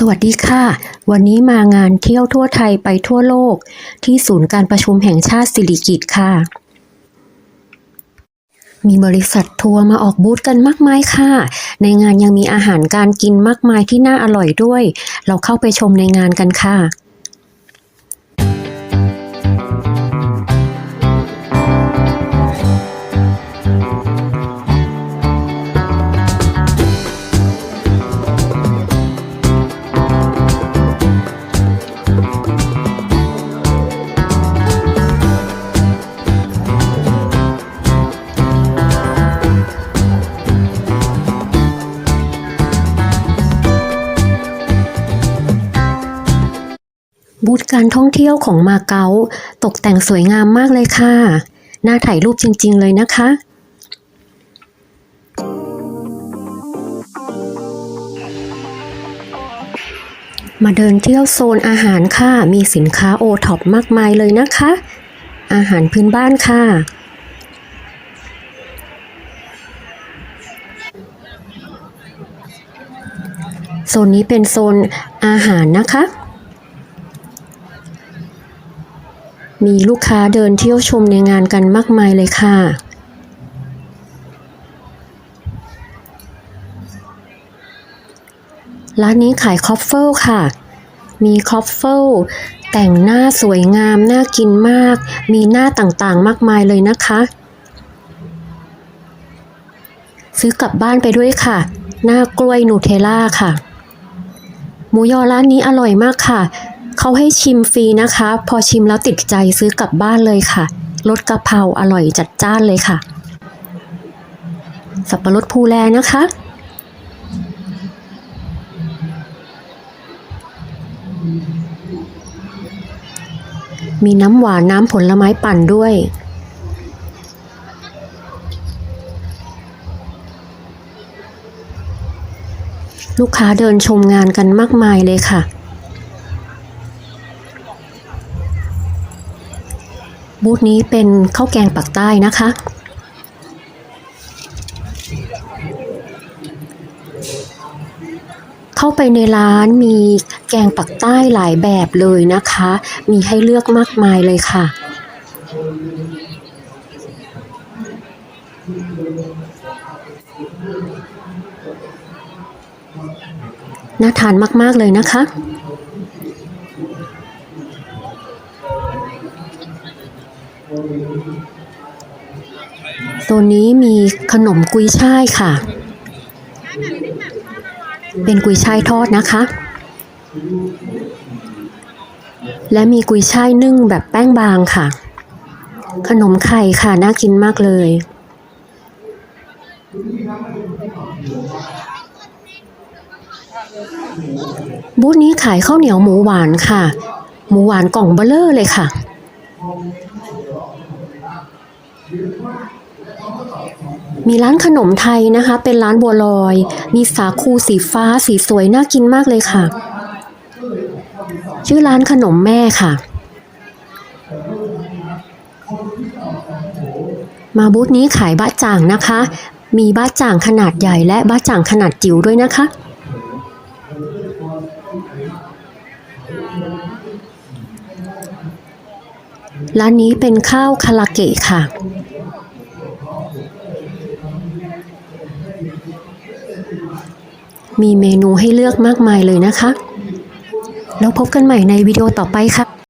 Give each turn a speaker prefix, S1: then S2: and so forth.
S1: สวัสดีค่ะ วันนี้มางานเที่ยวทั่วไทยไปทั่วโลก ที่ศูนย์การประชุมแห่งชาติสิริกิติ์ค่ะ มีบริษัททัวร์มาออกบูธกันมากมายค่ะ ในงานยังมีอาหารการกินมากมายที่น่าอร่อยด้วย เราเข้าไปชมในงานกันค่ะ บูธการท่องเที่ยวของมาเก๊าตกแต่งสวยงามมากเลยค่ะ น่าถ่ายรูปจริง ๆ เลยนะคะมาเดินเที่ยวโซนอาหารค่ะ มีสินค้าโอท็อปมากมายเลยนะคะ อาหารพื้นบ้านค่ะ โซนนี้เป็นโซนอาหารนะคะ มีลูกค้าเดินเที่ยวชมในงานกันมากมายเลยค่ะ ร้านนี้ขายคอฟเฟิลค่ะ มีคอฟเฟิลแต่งหน้าสวยงาม น่ากินมาก มีหน้าต่างๆมากมายเลยนะคะ ซื้อกลับบ้านไปด้วยค่ะ หน้ากล้วยนูเทลล่าค่ะ หมูยอร้านนี้อร่อยมากค่ะ เขาให้ชิมฟรีนะคะ พอชิมแล้วติดใจซื้อกลับบ้านเลยค่ะรสกะเพราอร่อยจัดจ้านเลยค่ะ สับปะรดภูแลนะคะ มีน้ำหวานน้ำผลไม้ปั่นด้วยลูกค้าเดินชมงานกันมากมายเลยค่ะ บูธนี้เป็นข้าวแกงปักใต้นะคะ เข้าไปในร้านมีแกงปักใต้หลายแบบเลยนะคะ มีให้เลือกมากมายเลยค่ะ น่าทานมาก ๆ เลยนะคะ ตัวนี้มีขนมกุยช่ายค่ะ เป็นกุยช่ายทอดนะคะ และมีกุยช่ายนึ่งแบบแป้งบางค่ะ ขนมไข่ค่ะ น่ากินมากเลย บูธนี้ขายข้าวเหนียวหมูหวานค่ะ หมูหวานกล่องเบลเลอร์เลยค่ะ มีร้านขนมไทยนะคะ เป็นร้านบัวลอย มีสาคูสีฟ้าสีสวยน่ากินมากเลยค่ะ ชื่อร้านขนมแม่ค่ะ มาบูธนี้ขายบะจ่างนะคะ มีบะจ่างขนาดใหญ่และบะจ่างขนาดจิ๋วด้วยนะคะร้านนี้เป็นข้าวคาราเกะค่ะ มีเมนูให้เลือกมากมายเลยนะคะ แล้วพบกันใหม่ในวิดีโอต่อไปค่ะ